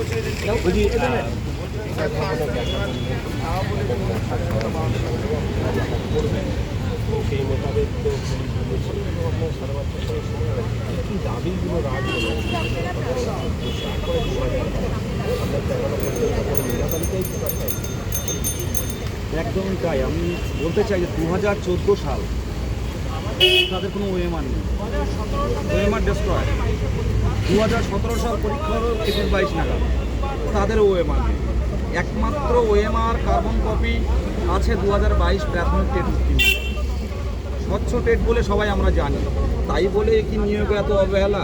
সময় কি একদমই তাই। আমি বলতে চাই যে দু হাজার চোদ্দ সাল তাদের কোনো ওয়েমার নেই। ওএমআর ডেস্ট্রয় দু হাজার সতেরো সাল পরীক্ষা হলো একুশ বাইশ নাগাদ। তাদের ওএমআর একমাত্র ওএমআর কার্বন কপি আছে দু হাজার বাইশ প্রাথমিক টেট উত্তীর্ণ স্বচ্ছ টেট বলে সবাই আমরা জানি। তাই বলে কি নিয়োগে এত অবহেলা?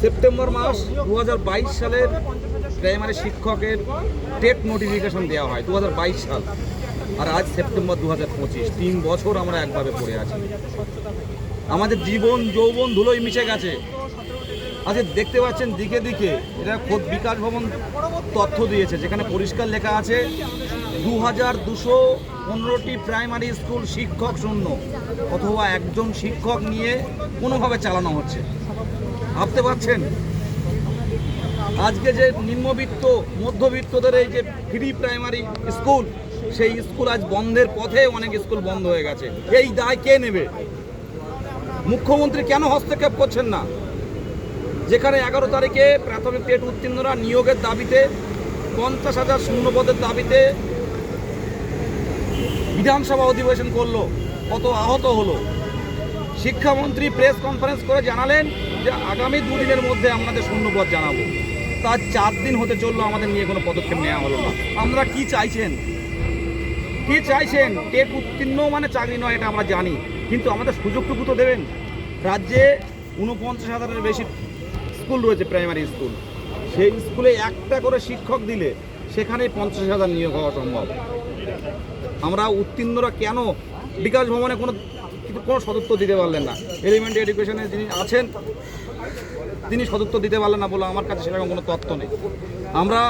সেপ্টেম্বর মাস দু হাজার বাইশ সালের প্রাইমারি শিক্ষকের টেট নোটিফিকেশন দেওয়া হয় দু হাজার বাইশ সাল। আর আজ সেপ্টেম্বর দু হাজার পঁচিশ, তিন বছর আমরা একভাবে পড়ে আছি। আমাদের জীবন, যৌবন ধুলোই মিশে গেছে। আজকে দেখতে পাচ্ছেন দিকে দিকে এটা খোদ বিকাশ ভবন তথ্য দিয়েছে, যেখানে পরিষ্কার লেখা আছে দু হাজার দুশো পনেরোটি প্রাইমারি স্কুল শিক্ষক শূন্য, অথবা একজন শিক্ষক নিয়ে কোনোভাবে চালানো হচ্ছে। ভাবতে পারছেন? আজকে যে নিম্নবিত্ত, মধ্যবিত্তদের এই যে ফ্রি প্রাইমারি স্কুল সেই স্কুল আজ বন্ধের পথে অনেক স্কুল বন্ধ হয়ে গেছে। এই দায় কে নেবে? মুখ্যমন্ত্রী কেন হস্তক্ষেপ করছেন না? যেখানে এগারো তারিখে প্রাথমিক টেট উত্তীর্ণরা নিয়োগের দাবিতে, পঞ্চাশ হাজার শূন্যপদের দাবিতে বিধানসভা অধিবেশন করল। কত আহত হলো। শিক্ষামন্ত্রী প্রেস কনফারেন্স করে জানালেন যে আগামী দুদিনের মধ্যে আমাদের শূন্যপদ জানাব। তার চার দিন হতে চলল আমাদের নিয়ে কোনো পদক্ষেপ নেওয়া হলো না। আমরা কি চাইছেন? কি চাইছেন? টেট উত্তীর্ণ মানে চাকরি নয়, এটা আমরা জানি। কিন্তু আমাদের সুযোগটুকু তো দেবেন। রাজ্যে উনপঞ্চাশ হাজারের বেশি স্কুল রয়েছে প্রাইমারি স্কুল। সেই স্কুলে একটা করে শিক্ষক দিলে সেখানে পঞ্চাশ হাজার নিয়োগ হওয়া সম্ভব। আমরা উত্তীর্ণরা কেন? বিকাশ ভবনে কোনো কিন্তু কোনো সদুত্তর দিতে পারলেন না। এলিমেন্টারি এডুকেশনে যিনি আছেন, তিনি সদুত্তর দিতে পারলেন না বলে আমার কাছে সেরকম কোনো তথ্য নেই। আমরা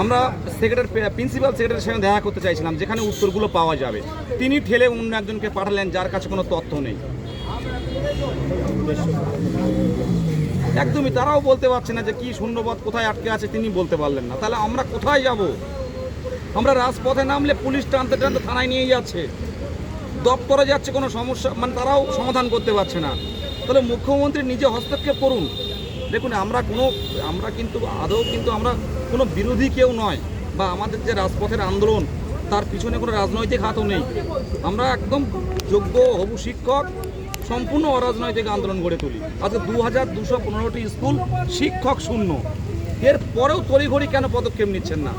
আমরা সেক্রেটারি প্রিন্সিপাল সেক্রেটারির সঙ্গে দেখা করতে চাইছিলাম, যেখানে উত্তরগুলো পাওয়া যাবে। তিনি ঠেলে অন্য একজনকে পাঠালেন, যার কাছে কোনো তথ্য নেই। একদমই, তারাও বলতে পারছে না যে কি শূন্যপদ কোথায় আটকে আছে, তিনি বলতে পারলেন না। তাহলে আমরা কোথায় যাব? আমরা রাজপথে নামলে পুলিশ টানতে টানতে থানায় নিয়ে যাচ্ছে। দপ্তরে যাচ্ছে, কোনো সমস্যা মানে তারাও সমাধান করতে পারছে না। তাহলে মুখ্যমন্ত্রী নিজে হস্তক্ষেপ করুন। দেখুন, আমরা কোনো, আমরা কিন্তু, আদৌ কিন্তু আমরা কোনো বিরোধী কেউ নয়, বা আমাদের যে রাজপথের আন্দোলন, তার পিছনে কোনো রাজনৈতিক হাতও নেই। আমরা একদম যোগ্য হবু শিক্ষক সম্পূর্ণ অরাজনৈতিক আন্দোলন গড়ে তুলি। আজকে দু হাজার দুশো পনেরোটি স্কুল শিক্ষক শূন্য। এর পরেও তড়িঘড়ি কেন পদক্ষেপ নিচ্ছেন না?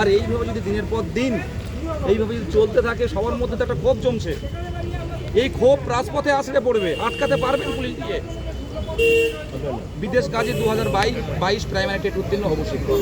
আর এইভাবে যদি দিনের পর দিন এইভাবে যদি চলতে থাকে, সবার মধ্যে তো একটা ক্ষোভ জমছে। এই ক্ষোভ রাজপথে আসলে পড়বে, আটকাতে পারবেন পুলিশ দিয়ে বিদেশ কাজী দু হাজার বাইশ বাইশ প্রাইমারি টেট উত্তীর্ণ হবু শিক্ষক।